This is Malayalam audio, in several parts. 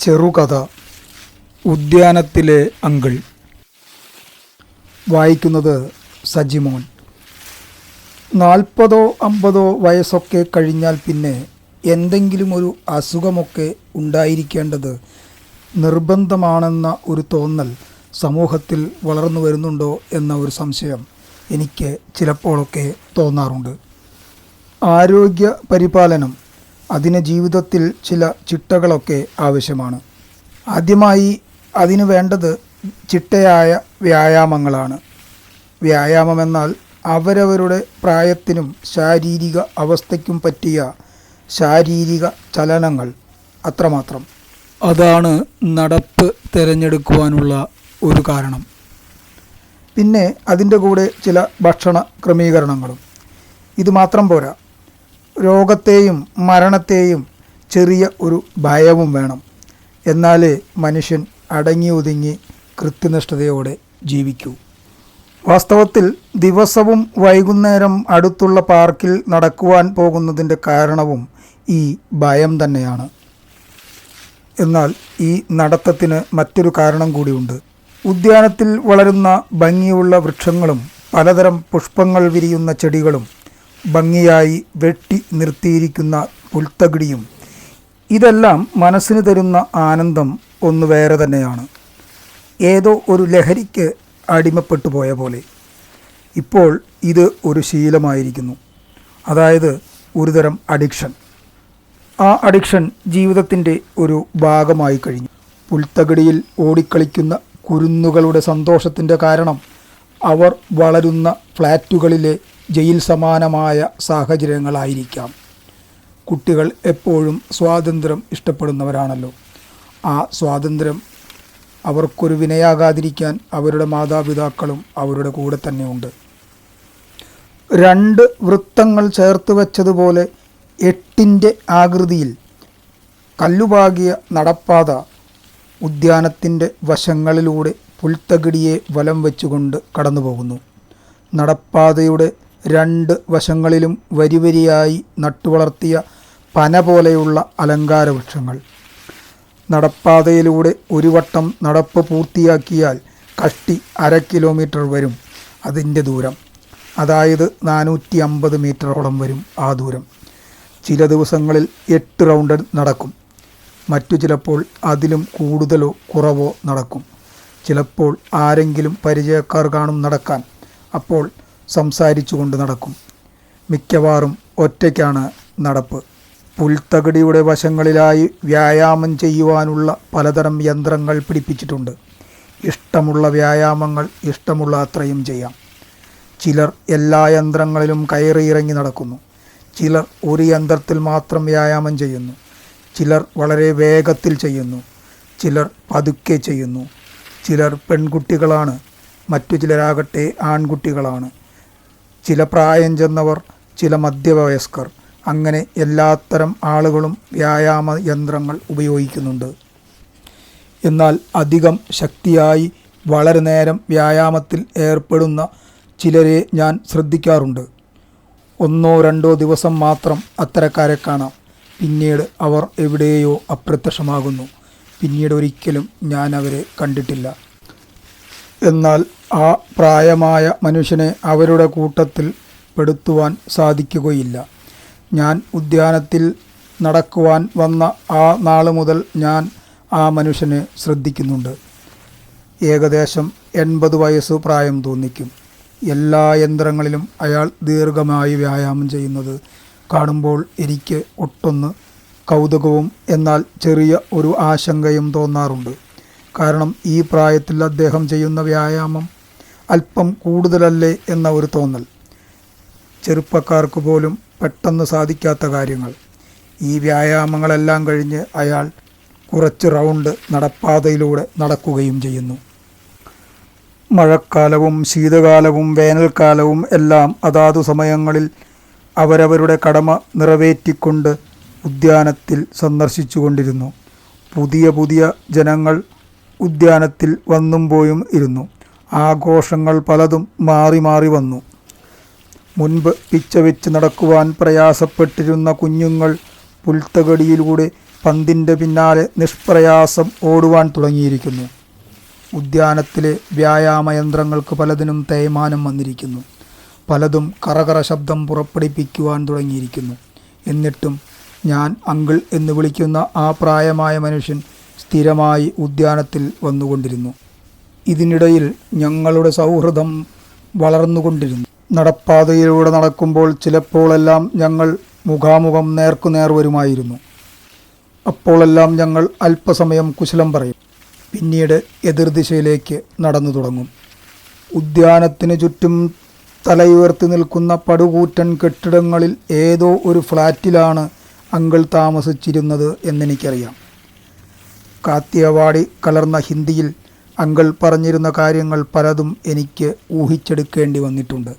ചെറുകഥ ഉദ്യാനത്തിലെ അങ്കിൾ. വായിക്കുന്നത് സജിമോൻ. നാൽപ്പതോ അമ്പതോ വയസ്സൊക്കെ കഴിഞ്ഞാൽ പിന്നെ എന്തെങ്കിലും ഒരു അസുഖമൊക്കെ ഉണ്ടായിരിക്കേണ്ടത് നിർബന്ധമാണെന്ന ഒരു തോന്നൽ സമൂഹത്തിൽ വളർന്നു വരുന്നുണ്ടോ എന്ന ഒരു സംശയം എനിക്ക് ചിലപ്പോഴൊക്കെ തോന്നാറുണ്ട്. ആരോഗ്യ പരിപാലനം അതിന് ജീവിതത്തിൽ ചില ചിട്ടകളൊക്കെ ആവശ്യമാണ്. ആദ്യമായി അതിന് വേണ്ടത് ചിട്ടയായ വ്യായാമങ്ങളാണ്. വ്യായാമം എന്നാൽ അവരവരുടെ പ്രായത്തിനും ശാരീരിക അവസ്ഥയ്ക്കും പറ്റിയ ശാരീരിക ചലനങ്ങൾ അത്രമാത്രം. അതാണ് നടപ്പ് തിരഞ്ഞെടുക്കുവാനുള്ള ഒരു കാരണം. പിന്നെ അതിന്റെ കൂടെ ചില ഭക്ഷണ ക്രമീകരണങ്ങളും. ഇത് മാത്രം പോരാ. രോഗത്തെയും മരണത്തെയും ചെറിയ ഒരു ഭയവും വേണം. എന്നാലേ മനുഷ്യൻ അടങ്ങി ഒതുങ്ങി കൃത്യനിഷ്ഠതയോടെ ജീവിക്കൂ. വാസ്തവത്തിൽ ദിവസവും വൈകുന്നേരം അടുത്തുള്ള പാർക്കിൽ നടക്കുവാൻ പോകുന്നതിന്റെ കാരണവും ഈ ഭയം തന്നെയാണ്. എന്നാൽ ഈ നടത്തത്തിന് മറ്റൊരു കാരണം കൂടിയുണ്ട്. ഉദ്യാനത്തിൽ വളരുന്ന ഭംഗിയുള്ള വൃക്ഷങ്ങളും പലതരം പുഷ്പങ്ങൾ വിരിയുന്ന ചെടികളും ഭംഗിയായി വെട്ടി നിർത്തിയിരിക്കുന്ന പുൽത്തകിടിയും. ഇതെല്ലാം മനസ്സിന് തരുന്ന ആനന്ദം ഒന്ന് വേറെ തന്നെയാണ്. ഏതോ ഒരു ലഹരിക്ക് അടിമപ്പെട്ടു പോയ പോലെ. ഇപ്പോൾ ഇത് ഒരു ശീലമായിരിക്കുന്നു. അതായത് ഒരുതരം അഡിക്ഷൻ. ആ അഡിക്ഷൻ ജീവിതത്തിന്റെ ഒരു ഭാഗമായി കഴിഞ്ഞു. പുൽത്തകിടിയിൽ ഓടിക്കളിക്കുന്ന കുരുന്നുകളുടെ സന്തോഷത്തിന്റെ കാരണം അവർ വളരുന്ന ഫ്ലാറ്റുകളിലെ ജയിൽ സമാനമായ സാഹചര്യങ്ങളായിരിക്കാം. കുട്ടികൾ എപ്പോഴും സ്വാതന്ത്ര്യം ഇഷ്ടപ്പെടുന്നവരാണല്ലോ. ആ സ്വാതന്ത്ര്യം അവർക്കൊരു വിനയാകാതിരിക്കാൻ അവരുടെ മാതാപിതാക്കളും അവരുടെ കൂടെ തന്നെയുണ്ട് രണ്ട് വൃത്തങ്ങൾ ചേർത്ത് വെച്ചതുപോലെ എട്ടിന്റെ ആകൃതിയിൽ കല്ലുപാകിയ നടപ്പാത ഉദ്യാനത്തിന്റെ വശങ്ങളിലൂടെ പുൽത്തകിടിയെ വലം വെച്ചുകൊണ്ട് കടന്നുപോകുന്നു. നടപ്പാതയുടെ രണ്ട് വശങ്ങളിലും വരിവരിയായി നട്ടുവളർത്തിയ പന പോലെയുള്ള അലങ്കാര വൃക്ഷങ്ങൾ നടപ്പാതയിലൂടെ ഒരു വട്ടം നടപ്പ് പൂർത്തിയാക്കിയാൽ കഷ്ടി അര കിലോമീറ്റർ വരും അതിന്റെ ദൂരം. അതായത് നാനൂറ്റി അമ്പത് മീറ്ററോളം വരും ആ ദൂരം. ചില ദിവസങ്ങളിൽ എട്ട് റൗണ്ട് നടക്കും. മറ്റു ചിലപ്പോൾ അതിലും കൂടുതലോ കുറവോ നടക്കും. ചിലപ്പോൾ ആരെങ്കിലും പരിചയക്കാർ കാണും നടക്കാൻ. അപ്പോൾ സംസാരിച്ചു കൊണ്ട് നടക്കും. മിക്കവാറും ഒറ്റയ്ക്കാണ് നടപ്പ്. പുൽത്തകടിയുടെ വശങ്ങളിലായി വ്യായാമം ചെയ്യുവാനുള്ള പലതരം യന്ത്രങ്ങൾ പിടിപ്പിച്ചിട്ടുണ്ട്. ഇഷ്ടമുള്ള വ്യായാമങ്ങൾ ഇഷ്ടമുള്ള അത്രയും ചെയ്യാം. ചിലർ എല്ലാ യന്ത്രങ്ങളിലും കയറി ഇറങ്ങി നടക്കുന്നു. ചിലർ ഒരു യന്ത്രത്തിൽ മാത്രം വ്യായാമം ചെയ്യുന്നു. ചിലർ വളരെ വേഗത്തിൽ ചെയ്യുന്നു. ചിലർ പതുക്കെ ചെയ്യുന്നു. ചിലർ പെൺകുട്ടികളാണ്. മറ്റു ചിലരാകട്ടെ ആൺകുട്ടികളാണ്. ചില പ്രായം ചെന്നവർ ചില മധ്യവയസ്കർ. അങ്ങനെ എല്ലാത്തരം ആളുകളും വ്യായാമ യന്ത്രങ്ങൾ ഉപയോഗിക്കുന്നുണ്ട്. എന്നാൽ അധികം ശക്തിയായി വളരെ നേരം വ്യായാമത്തിൽ ഏർപ്പെടുന്ന ചിലരെ ഞാൻ ശ്രദ്ധിക്കാറുണ്ട്. ഒന്നോ രണ്ടോ ദിവസം മാത്രം അത്തരക്കാരെ കാണാം. പിന്നീട് അവർ എവിടെയോ അപ്രത്യക്ഷമാകുന്നു. പിന്നീട് ഒരിക്കലും ഞാൻ അവരെ കണ്ടിട്ടില്ല. എന്നാൽ ആ പ്രായമായ മനുഷ്യനെ അവരുടെ കൂട്ടത്തിൽ പെടുത്തുവാൻ സാധിക്കുകയില്ല. ഞാൻ ഉദ്യാനത്തിൽ നടക്കുവാൻ വന്ന ആ നാൾ മുതൽ ഞാൻ ആ മനുഷ്യനെ ശ്രദ്ധിക്കുന്നുണ്ട്. ഏകദേശം എൺപത് വയസ്സ് പ്രായം തോന്നിക്കും. എല്ലാ യന്ത്രങ്ങളിലും അയാൾ ദീർഘമായി വ്യായാമം ചെയ്യുന്നത് കാണുമ്പോൾ എനിക്ക് ഒട്ടൊന്ന് കൗതുകവും എന്നാൽ ചെറിയ ഒരു ആശങ്കയും തോന്നാറുണ്ട്. കാരണം ഈ പ്രായത്തിൽ അദ്ദേഹം ചെയ്യുന്ന വ്യായാമം അല്പം കൂടുതലല്ലേ എന്ന ഒരു തോന്നൽ. ചെറുപ്പക്കാർക്ക് പോലും പെട്ടെന്ന് സാധിക്കാത്ത കാര്യങ്ങൾ. ഈ വ്യായാമങ്ങളെല്ലാം കഴിഞ്ഞ് അയാൾ കുറച്ച് റൗണ്ട് നടപ്പാതയിലൂടെ നടക്കുകയും ചെയ്യുന്നു. മഴക്കാലവും ശീതകാലവും വേനൽക്കാലവും എല്ലാം അതാതു സമയങ്ങളിൽ അവരവരുടെ കടമ നിറവേറ്റിക്കൊണ്ട് ഉദ്യാനത്തിൽ സന്ദർശിച്ചുകൊണ്ടിരുന്നു. പുതിയ പുതിയ ജനങ്ങൾ ഉദ്യാനത്തിൽ വന്നും പോയും ഇരുന്നു. ആഘോഷങ്ങൾ പലതും മാറി മാറി വന്നു. മുൻപ് പിച്ച വെച്ച് നടക്കുവാൻ പ്രയാസപ്പെട്ടിരുന്ന കുഞ്ഞുങ്ങൾ പുൽത്തകടിയിലൂടെ പന്തിന്റെ പിന്നാലെ നിഷ്പ്രയാസം ഓടുവാൻ തുടങ്ങിയിരിക്കുന്നു. ഉദ്യാനത്തിലെ വ്യായാമയന്ത്രങ്ങൾക്ക് പലതിനും തേയ്മാനം വന്നിരിക്കുന്നു. പലതും കറകറ ശബ്ദം പുറപ്പെടുപ്പിക്കുവാൻ തുടങ്ങിയിരിക്കുന്നു. എന്നിട്ടും ഞാൻ അങ്കിൾ എന്ന് വിളിക്കുന്ന ആ പ്രായമായ മനുഷ്യൻ സ്ഥിരമായി ഉദ്യാനത്തിൽ വന്നുകൊണ്ടിരുന്നു. ഇതിനിടയിൽ ഞങ്ങളുടെ സൗഹൃദം വളർന്നുകൊണ്ടിരുന്നു. നടപ്പാതയിലൂടെ നടക്കുമ്പോൾ ചിലപ്പോഴെല്ലാം ഞങ്ങൾ മുഖാമുഖം നേർക്കുനേർ വരുമായിരുന്നു. അപ്പോഴെല്ലാം ഞങ്ങൾ അല്പസമയം കുശലം പറയും. പിന്നീട് എതിർദിശയിലേക്ക് നടന്നു തുടങ്ങും. ഉദ്യാനത്തിന് ചുറ്റും തലയുയർത്തി നിൽക്കുന്ന പടുകൂറ്റൻ കെട്ടിടങ്ങളിൽ ഏതോ ഒരു ഫ്ലാറ്റിലാണ് അങ്കിൾ താമസിച്ചിരുന്നത് എന്നെനിക്കറിയാം. കാത്തിയവാടി കലർന്ന ഹിന്ദിയിൽ അങ്കിൾ പറഞ്ഞിരുന്ന കാര്യങ്ങൾ പലതും എനിക്ക് ഊഹിച്ചെടുക്കേണ്ടി വന്നിട്ടുണ്ട്.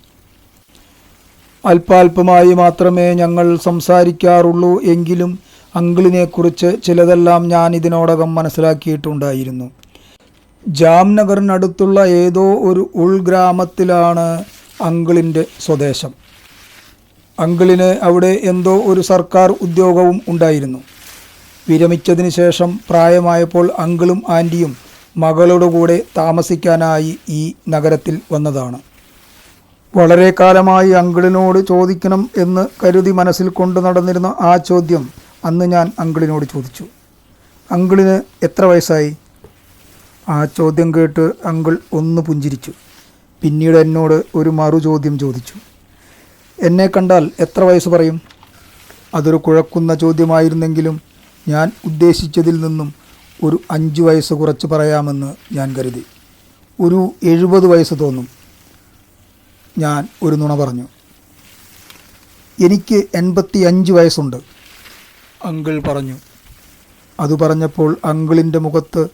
അല്പാൽപമായി മാത്രമേ ഞങ്ങൾ സംസാരിക്കാറുള്ളൂ എങ്കിലും അങ്കിളിനെക്കുറിച്ച് ചിലതെല്ലാം ഞാൻ ഇതിനോടകം മനസ്സിലാക്കിയിട്ടുണ്ടായിരുന്നു. ജാംനഗറിനടുത്തുള്ള ഏതോ ഒരു ഉൾഗ്രാമത്തിലാണ് അങ്കിളിന്റെ സ്വദേശം. അങ്കിളിന് അവിടെ എന്തോ ഒരു സർക്കാർ ഉദ്യോഗവും ഉണ്ടായിരുന്നു. വിരമിച്ചതിന് ശേഷം പ്രായമായപ്പോൾ അങ്കിളും ആന്റിയും മകളുടെ കൂടെ താമസിക്കാനായി ഈ നഗരത്തിൽ വന്നതാണ്. വളരെ കാലമായി അങ്കിളിനോട് ചോദിക്കണം എന്ന് കരുതി മനസ്സിൽ കൊണ്ടു നടന്നിരുന്ന ആ ചോദ്യം അന്ന് ഞാൻ അങ്കിളിനോട് ചോദിച്ചു. അങ്കിളിന് എത്ര വയസ്സായി? ആ ചോദ്യം കേട്ട് അങ്കിൾ ഒന്ന് പുഞ്ചിരിച്ചു. പിന്നീട് എന്നോട് ഒരു മറു ചോദ്യം ചോദിച്ചു. എന്നെ കണ്ടാൽ എത്ര വയസ്സ് പറയും? അതൊരു കുഴക്കുന്ന ചോദ്യമായിരുന്നെങ്കിലും ഞാൻ ഉദ്ദേശിച്ചതിൽ നിന്നും ഒരു അഞ്ച് വയസ്സ് കുറച്ച് പറയാമെന്ന് ഞാൻ കരുതി. ഒരു എഴുപത് വയസ്സ് തോന്നും. ഞാൻ ഒരു നുണ പറഞ്ഞു. എനിക്ക് എൺപത്തി അഞ്ച് വയസ്സുണ്ട്. അങ്കിൾ പറഞ്ഞു. അത് പറഞ്ഞപ്പോൾ അങ്കിളിന്റെ മുഖത്ത്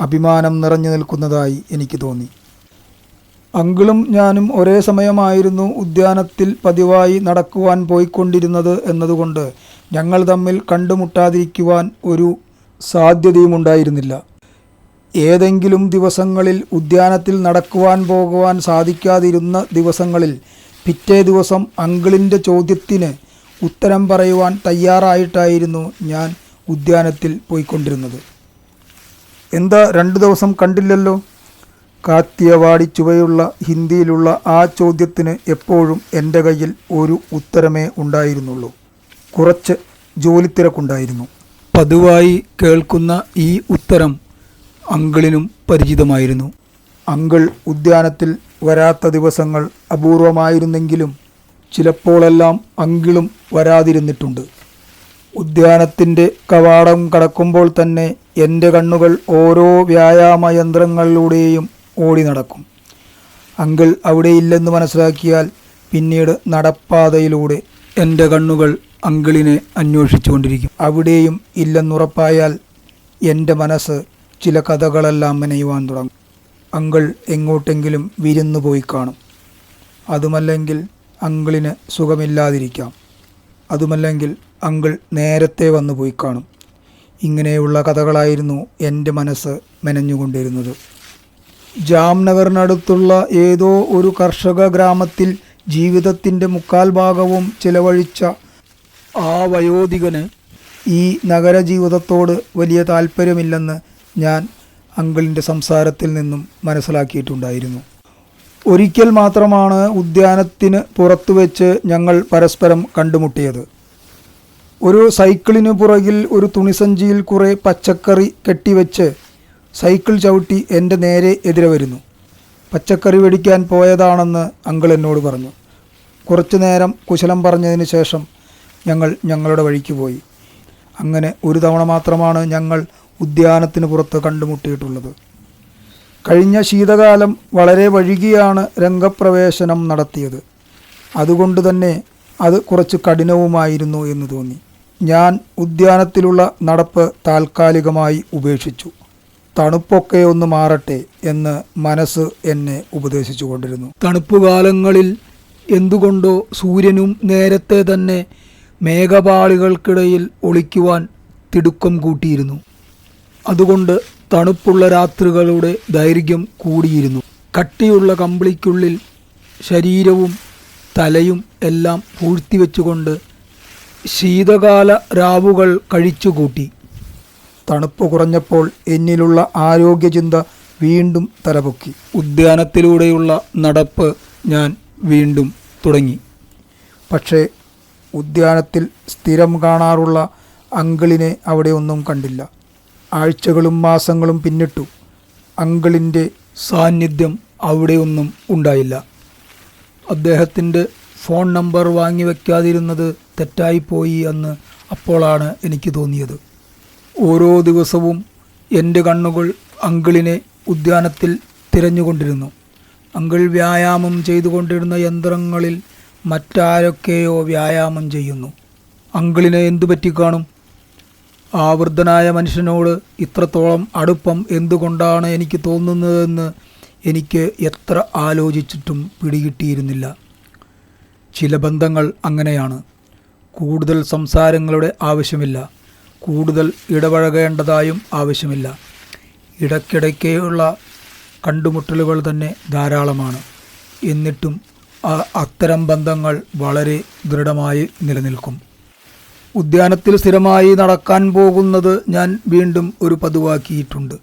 അഭിമാനം നിറഞ്ഞു നിൽക്കുന്നതായി എനിക്ക് തോന്നി. അങ്കിളും ഞാനും ഒരേ സമയമായിരുന്നു ഉദ്യാനത്തിൽ പതിവായി നടക്കുവാൻ പോയിക്കൊണ്ടിരുന്നത് എന്നതുകൊണ്ട് ഞങ്ങൾ തമ്മിൽ കണ്ടുമുട്ടാതിരിക്കുവാൻ ഒരു സാധ്യതയുമുണ്ടായിരുന്നില്ല. ഏതെങ്കിലും ദിവസങ്ങളിൽ ഉദ്യാനത്തിൽ നടക്കുവാൻ പോകുവാൻ സാധിക്കാതിരുന്ന ദിവസങ്ങളിൽ പിറ്റേ ദിവസം അങ്കിളിന്റെ ചോദ്യത്തിന് ഉത്തരം പറയുവാൻ തയ്യാറായിട്ടായിരുന്നു ഞാൻ ഉദ്യാനത്തിൽ പോയിക്കൊണ്ടിരുന്നത്. എന്താ രണ്ട് ദിവസം കണ്ടില്ലല്ലോ? കാത്തിയവാടി ചുവയുള്ള ഹിന്ദിയിലുള്ള ആ ചോദ്യത്തിന് എപ്പോഴും എന്റെ കയ്യിൽ ഒരു ഉത്തരമേ ഉണ്ടായിരുന്നുള്ളൂ. കുറച്ച് ജോലിത്തിരക്കുണ്ടായിരുന്നു. പതിവായി കേൾക്കുന്ന ഈ ഉത്തരം അങ്കിളിനും പരിചിതമായിരുന്നു. അങ്കിൾ ഉദ്യാനത്തിൽ വരാത്ത ദിവസങ്ങൾ അപൂർവമായിരുന്നെങ്കിലും ചിലപ്പോഴെല്ലാം അങ്കിളും വരാതിരുന്നിട്ടുണ്ട്. ഉദ്യാനത്തിന്റെ കവാടം കടക്കുമ്പോൾ തന്നെ എന്റെ കണ്ണുകൾ ഓരോ വ്യായാമ യന്ത്രങ്ങളിലൂടെയും ഓടി നടക്കും. അങ്കിൾ അവിടെയില്ലെന്ന് മനസ്സിലാക്കിയാൽ പിന്നീട് നടപ്പാതയിലൂടെ എന്റെ കണ്ണുകൾ അങ്കിളിനെ അന്വേഷിച്ചുകൊണ്ടിരിക്കും. അവിടെയും ഇല്ലെന്നുറപ്പായാൽ എന്റെ മനസ്സ് ചില കഥകളെല്ലാം മെനയുവാൻ തുടങ്ങും. അങ്കിൾ എങ്ങോട്ടെങ്കിലും വിരുന്നു പോയി കാണും. അതുമല്ലെങ്കിൽ അങ്കിളിന് സുഖമില്ലാതിരിക്കാം. അതുമല്ലെങ്കിൽ അങ്കിൾ നേരത്തെ വന്നു പോയി കാണും. ഇങ്ങനെയുള്ള കഥകളായിരുന്നു എന്റെ മനസ്സ് മെനഞ്ഞുകൊണ്ടിരുന്നത്. ജാംനഗറിനടുത്തുള്ള ഏതോ ഒരു കർഷക ഗ്രാമത്തിൽ ജീവിതത്തിന്റെ മുക്കാൽ ഭാഗവും ചിലവഴിച്ച ആ വയോധികന് ഈ നഗരജീവിതത്തോട് വലിയ താല്പര്യമില്ലെന്ന് ഞാൻ അങ്കിളിന്റെ സംസാരത്തിൽ നിന്നും മനസ്സിലാക്കിയിട്ടുണ്ടായിരുന്നു. ഒരിക്കൽ മാത്രമാണ് ഉദ്യാനത്തിന് പുറത്തു വെച്ച് ഞങ്ങൾ പരസ്പരം കണ്ടുമുട്ടിയത്. ഒരു സൈക്കിളിനു പുറകിൽ ഒരു തുണിസഞ്ചിയിൽ കുറേ പച്ചക്കറി കെട്ടിവെച്ച് സൈക്കിൾ ചവിട്ടി എന്റെ നേരെ എതിരെ വരുന്നു. പച്ചക്കറി വെടിക്കാൻ പോയതാണെന്ന് അങ്കിൾ എന്നോട് പറഞ്ഞു. കുറച്ചു നേരം കുശലം പറഞ്ഞതിന് ശേഷം ഞങ്ങൾ ഞങ്ങളുടെ വഴിക്ക് പോയി. അങ്ങനെ ഒരു തവണ മാത്രമാണ് ഞങ്ങൾ ഉദ്യാനത്തിന് പുറത്ത് കണ്ടുമുട്ടിയിട്ടുള്ളത്. കഴിഞ്ഞ ശീതകാലം വളരെ വഴുകിയാണ് രംഗപ്രവേശനം നടത്തിയത്. അതുകൊണ്ട് തന്നെ അത് കുറച്ച് കഠിനവുമായിരുന്നു എന്ന് തോന്നി. ഞാൻ ഉദ്യാനത്തിലുള്ള നടപ്പ് താൽക്കാലികമായി ഉപേക്ഷിച്ചു. തണുപ്പൊക്കെ ഒന്ന് മാറട്ടെ എന്ന് മനസ്സ് എന്നെ ഉപദേശിച്ചു കൊണ്ടിരുന്നു തണുപ്പുകാലങ്ങളിൽ എന്തുകൊണ്ടോ സൂര്യനും നേരത്തെ തന്നെ മേഘപാളികൾക്കിടയിൽ ഒളിക്കുവാൻ തിടുക്കം കൂട്ടിയിരുന്നു. അതുകൊണ്ട് തണുപ്പുള്ള രാത്രികളുടെ ദൈർഘ്യം കൂടിയിരുന്നു. കട്ടിയുള്ള കമ്പിളിക്കുള്ളിൽ ശരീരവും തലയും എല്ലാം പൂഴ്ത്തിവെച്ചുകൊണ്ട് ശീതകാല രാവുകൾ കഴിച്ചുകൂട്ടി. തണുപ്പ് കുറഞ്ഞപ്പോൾ എന്നിലുള്ള ആരോഗ്യചിന്ത വീണ്ടും തലപൊക്കി. ഉദ്യാനത്തിലൂടെയുള്ള നടപ്പ് ഞാൻ വീണ്ടും തുടങ്ങി. പക്ഷേ ഉദ്യാനത്തിൽ സ്ഥിരം കാണാറുള്ള അങ്കിളിനെ അവിടെ ഒന്നും കണ്ടില്ല. ആഴ്ചകളും മാസങ്ങളും പിന്നിട്ടു അങ്കിളിന്റെ സാന്നിധ്യം അവിടെയൊന്നും ഉണ്ടായില്ല. അദ്ദേഹത്തിന്റെ ഫോൺ നമ്പർ വാങ്ങി വയ്ക്കാതിരുന്നത് തെറ്റായിപ്പോയി എന്ന് അപ്പോഴാണ് എനിക്ക് തോന്നിയത്. ഓരോ ദിവസവും എന്റെ കണ്ണുകൾ അങ്കിളിനെ ഉദ്യാനത്തിൽ തിരഞ്ഞുകൊണ്ടിരുന്നു. അങ്കിൾ വ്യായാമം ചെയ്തുകൊണ്ടിരുന്ന യന്ത്രങ്ങളിൽ മറ്റാരൊക്കെയോ വ്യായാമം ചെയ്യുന്നു. അങ്കിളിനെ എന്തു പറ്റിക്കാണും ആ വൃദ്ധനായ മനുഷ്യനോട് ഇത്രത്തോളം അടുപ്പം എന്തുകൊണ്ടാണ് എനിക്ക് തോന്നുന്നതെന്ന് എനിക്ക് എത്ര ആലോചിച്ചിട്ടും പിടികിട്ടിയിരുന്നില്ല. ചില ബന്ധങ്ങൾ അങ്ങനെയാണ്. കൂടുതൽ സംസാരങ്ങളുടെ ആവശ്യമില്ല. കൂടുതൽ ഇടപഴകേണ്ടതായും ആവശ്യമില്ല. ഇടയ്ക്കിടയ്ക്കുള്ള കണ്ടുമുട്ടലുകൾ തന്നെ ധാരാളമാണ്. എന്നിട്ടും അത്തരം ബന്ധങ്ങൾ വളരെ ദൃഢമായി നിലനിൽക്കും. ഉദ്യാനത്തിൽ സ്ഥിരമായി നടക്കാൻ പോകുന്നത് ഞാൻ വീണ്ടും ഒരു പതിവാക്കിയിട്ടുണ്ട്.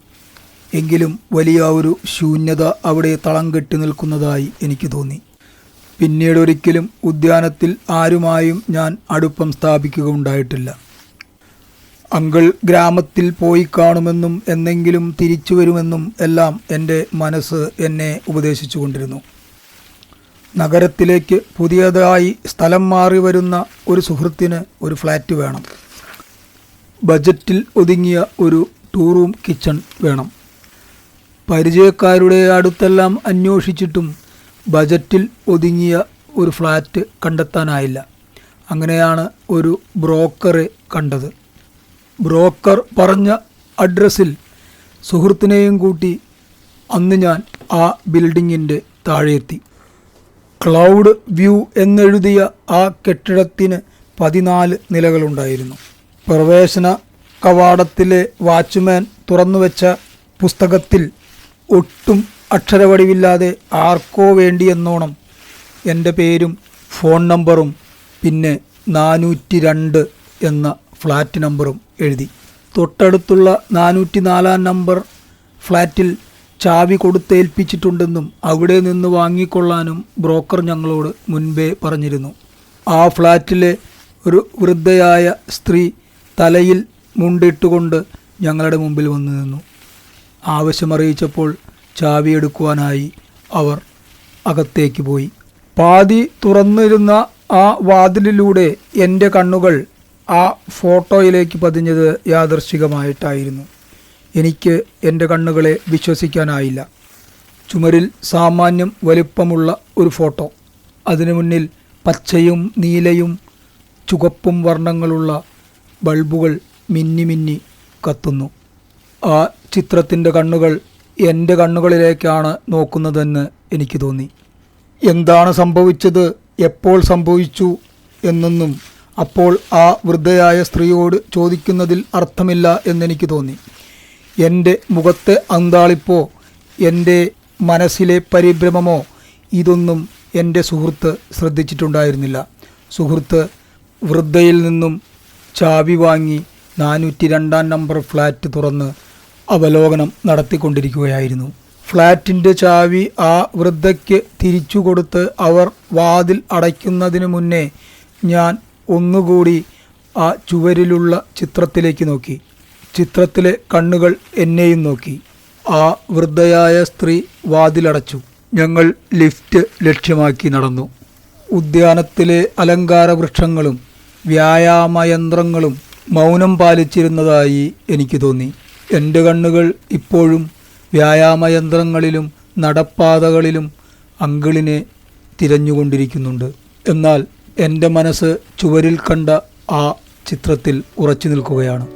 എങ്കിലും വലിയ ഒരു ശൂന്യത അവിടെ തളം കെട്ടി നിൽക്കുന്നതായി എനിക്ക് തോന്നി. പിന്നീട് ഒരിക്കലും ഉദ്യാനത്തിൽ ആരുമായും ഞാൻ അടുപ്പം സ്ഥാപിക്കുക ഉണ്ടായിട്ടില്ല അങ്കിൾ ഗ്രാമത്തിൽ പോയി കാണുമെന്നും എന്നെങ്കിലും തിരിച്ചു വരുമെന്നും എല്ലാം എന്റെ മനസ്സ് എന്നെ ഉപദേശിച്ചു കൊണ്ടിരുന്നു. നഗരത്തിലേക്ക് പുതിയതായി സ്ഥലം മാറി വരുന്ന ഒരു സുഹൃത്തിന് ഒരു ഫ്ലാറ്റ് വേണം. ബജറ്റിൽ ഒതുങ്ങിയ ഒരു ടൂ റൂം കിച്ചൺ വേണം. പരിചയക്കാരുടെ അടുത്തെല്ലാം അന്വേഷിച്ചിട്ടും ബജറ്റിൽ ഒതുങ്ങിയ ഒരു ഫ്ലാറ്റ് കണ്ടെത്താനായില്ല. അങ്ങനെയാണ് ഒരു ബ്രോക്കറെ കണ്ടത്. ബ്രോക്കർ പറഞ്ഞ അഡ്രസ്സിൽ സുഹൃത്തിനെയും കൂട്ടി അന്ന് ഞാൻ ആ ബിൽഡിങ്ങിന്റെ താഴെയെത്തി. ക്ലൗഡ് വ്യൂ എന്നെഴുതിയ ആ കെട്ടിടത്തിന് പതിനാല് നിലകളുണ്ടായിരുന്നു. പ്രവേശന കവാടത്തിലെ വാച്ച്മാൻ തുറന്നുവെച്ച പുസ്തകത്തിൽ ഒട്ടും അക്ഷരവടിവില്ലാതെ ആർക്കോ വേണ്ടിയെന്നോണം എന്റെ പേരും ഫോൺ നമ്പറും പിന്നെ നാനൂറ്റി രണ്ട് എന്ന ഫ്ലാറ്റ് നമ്പറും എഴുതി. തൊട്ടടുത്തുള്ള നാനൂറ്റി നാലാം നമ്പർ ഫ്ലാറ്റിൽ ചാവി കൊടുത്തേൽപ്പിച്ചിട്ടുണ്ടെന്നും അവിടെ നിന്ന് വാങ്ങിക്കൊള്ളാനും ബ്രോക്കർ ഞങ്ങളോട് മുൻപേ പറഞ്ഞിരുന്നു. ആ ഫ്ലാറ്റിലെ ഒരു വൃദ്ധയായ സ്ത്രീ തലയിൽ മുണ്ടിട്ടുകൊണ്ട് ഞങ്ങളുടെ മുമ്പിൽ വന്നു നിന്നു. ആവശ്യമറിയിച്ചപ്പോൾ ചാവി എടുക്കുവാനായി അവർ അകത്തേക്ക് പോയി. പാതി തുറന്നിരുന്ന ആ വാതിലിലൂടെ എന്റെ കണ്ണുകൾ ആ ഫോട്ടോയിലേക്ക് പതിഞ്ഞത് യാദർശികമായിട്ടായിരുന്നു എനിക്ക് എന്റെ കണ്ണുകളെ വിശ്വസിക്കാനായില്ല. ചുമരിൽ സാമാന്യം വലിപ്പമുള്ള ഒരു ഫോട്ടോ. അതിനു മുന്നിൽ പച്ചയും നീലയും ചുവപ്പും വർണങ്ങളുള്ള ബൾബുകൾ മിന്നി മിന്നി കത്തുന്നു. ആ ചിത്രത്തിന്റെ കണ്ണുകൾ എന്റെ കണ്ണുകളിലേക്കാണ് നോക്കുന്നതെന്ന് എനിക്ക് തോന്നി. എന്താണ് സംഭവിച്ചത്? എപ്പോൾ സംഭവിച്ചു? എന്നൊന്നും അപ്പോൾ ആ വൃദ്ധയായ സ്ത്രീയോട് ചോദിക്കുന്നതിൽ അർത്ഥമില്ല എന്നെനിക്ക് തോന്നി. എന്റെ മുഖത്തെ അന്താളിപ്പോ എന്റെ മനസ്സിലെ പരിഭ്രമമോ ഇതൊന്നും എന്റെ സുഹൃത്ത് ശ്രദ്ധിച്ചിട്ടുണ്ടായിരുന്നില്ല. സുഹൃത്ത് വൃദ്ധയിൽ നിന്നും ചാവി വാങ്ങി നാനൂറ്റി രണ്ടാം നമ്പർ ഫ്ലാറ്റ് തുറന്ന് അവലോകനം നടത്തിക്കൊണ്ടിരിക്കുകയായിരുന്നു. ഫ്ലാറ്റിന്റെ ചാവി ആ വൃദ്ധയ്ക്ക് തിരിച്ചു കൊടുത്ത് അവർ വാതിൽ അടയ്ക്കുന്നതിന് മുന്നേ ഞാൻ ഒന്നുകൂടി ആ ചുവരിലുള്ള ചിത്രത്തിലേക്ക് നോക്കി. ചിത്രത്തിലെ കണ്ണുകൾ എന്നെയും നോക്കി. ആ വൃദ്ധയായ സ്ത്രീ വാതിലടച്ചു. ഞങ്ങൾ ലിഫ്റ്റ് ലക്ഷ്യമാക്കി നടന്നു. ഉദ്യാനത്തിലെ അലങ്കാര വൃക്ഷങ്ങളും വ്യായാമയന്ത്രങ്ങളും മൗനം പാലിച്ചിരുന്നതായി എനിക്ക് തോന്നി. എന്റെ കണ്ണുകൾ ഇപ്പോഴും വ്യായാമയന്ത്രങ്ങളിലും നടപ്പാതകളിലും അങ്കിളിനെ തിരഞ്ഞുകൊണ്ടിരിക്കുന്നുണ്ട്. എന്നാൽ എന്റെ മനസ്സ് ചുവരിൽ കണ്ട ആ ചിത്രത്തിൽ ഉറച്ചു നിൽക്കുകയാണ്.